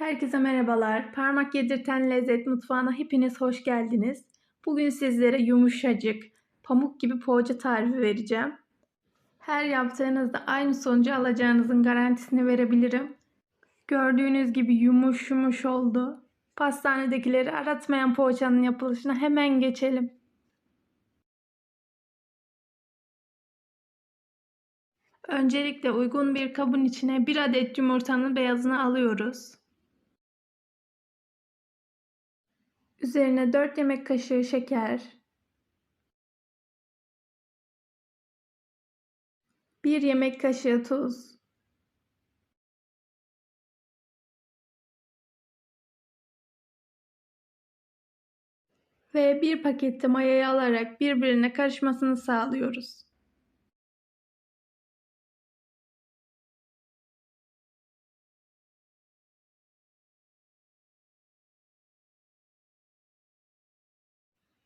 Herkese merhabalar. Parmak yedirten lezzet mutfağına hepiniz hoş geldiniz. Bugün sizlere yumuşacık, pamuk gibi poğaça tarifi vereceğim. Her yaptığınızda aynı sonucu alacağınızın garantisini verebilirim. Gördüğünüz gibi yumuş yumuş oldu. Pastanedekileri aratmayan poğaçanın yapılışına hemen geçelim. Öncelikle uygun bir kabın içine bir adet yumurtanın beyazını alıyoruz. Üzerine 4 yemek kaşığı şeker, 1 yemek kaşığı tuz, ve bir pakette mayayı alarak birbirine karışmasını sağlıyoruz.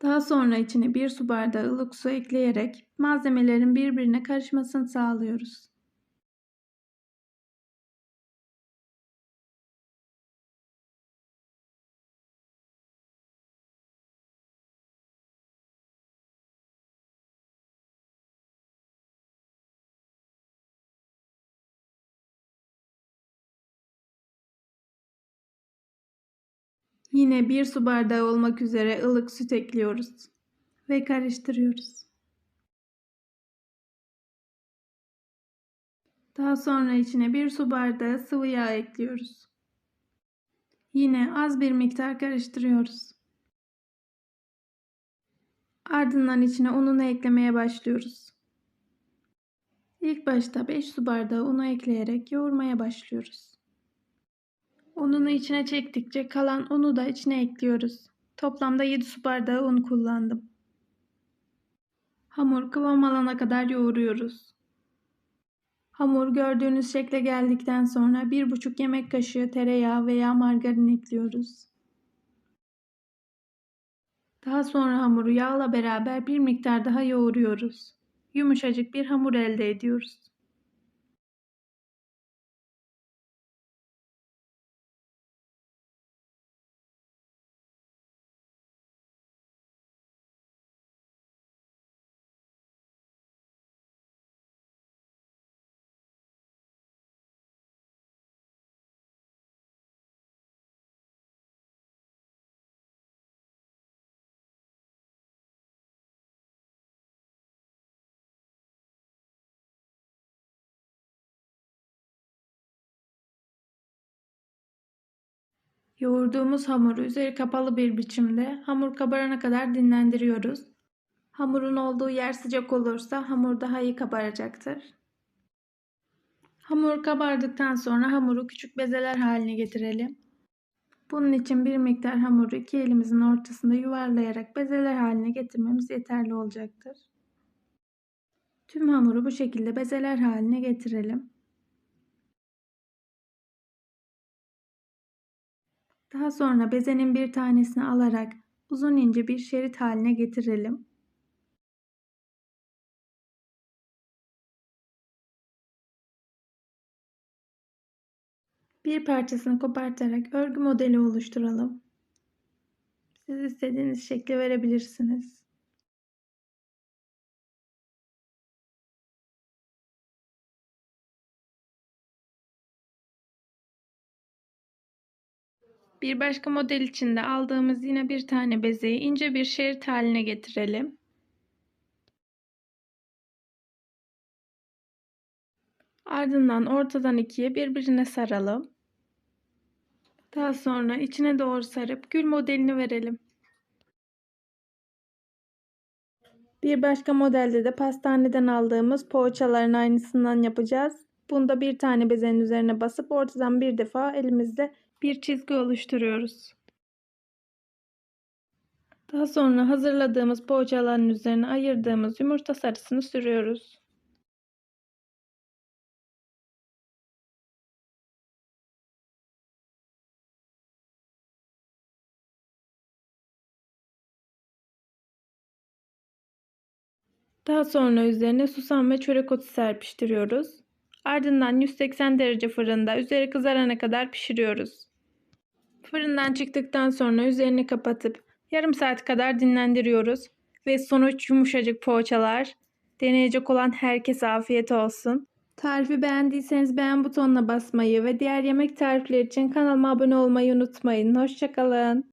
Daha sonra içine bir su bardağı ılık su ekleyerek malzemelerin birbirine karışmasını sağlıyoruz. Yine bir su bardağı olmak üzere ılık süt ekliyoruz ve karıştırıyoruz. Daha sonra içine bir su bardağı sıvı yağ ekliyoruz. Yine az bir miktar karıştırıyoruz. Ardından içine ununu eklemeye başlıyoruz. İlk başta 5 su bardağı unu ekleyerek yoğurmaya başlıyoruz. Ununu içine çektikçe kalan unu da içine ekliyoruz. Toplamda 7 su bardağı un kullandım. Hamur kıvam alana kadar yoğuruyoruz. Hamur gördüğünüz şekle geldikten sonra 1,5 yemek kaşığı tereyağı veya margarin ekliyoruz. Daha sonra hamuru yağla beraber bir miktar daha yoğuruyoruz. Yumuşacık bir hamur elde ediyoruz. Yoğurduğumuz hamuru üzeri kapalı bir biçimde hamur kabarana kadar dinlendiriyoruz. Hamurun olduğu yer sıcak olursa hamur daha iyi kabaracaktır. Hamur kabardıktan sonra hamuru küçük bezeler haline getirelim. Bunun için bir miktar hamuru iki elimizin ortasında yuvarlayarak bezeler haline getirmemiz yeterli olacaktır. Tüm hamuru bu şekilde bezeler haline getirelim. Daha sonra bezenin bir tanesini alarak uzun ince bir şerit haline getirelim. Bir parçasını kopartarak örgü modeli oluşturalım. Siz istediğiniz şekli verebilirsiniz. Bir başka model için de aldığımız yine bir tane bezeyi ince bir şerit haline getirelim. Ardından ortadan ikiye birbirine saralım. Daha sonra içine doğru sarıp gül modelini verelim. Bir başka modelde de pastaneden aldığımız poğaçaların aynısından yapacağız. Bunda bir tane bezenin üzerine basıp ortadan bir defa elimizle bir çizgi oluşturuyoruz. Daha sonra hazırladığımız poğaçaların üzerine ayırdığımız yumurta sarısını sürüyoruz. Daha sonra üzerine susam ve çörek otu serpiştiriyoruz. Ardından 180 derece fırında üzeri kızarana kadar pişiriyoruz. Fırından çıktıktan sonra üzerini kapatıp yarım saat kadar dinlendiriyoruz. Ve sonuç yumuşacık poğaçalar. Deneyecek olan herkese afiyet olsun. Tarifi beğendiyseniz beğen butonuna basmayı ve diğer yemek tarifleri için kanalıma abone olmayı unutmayın. Hoşçakalın.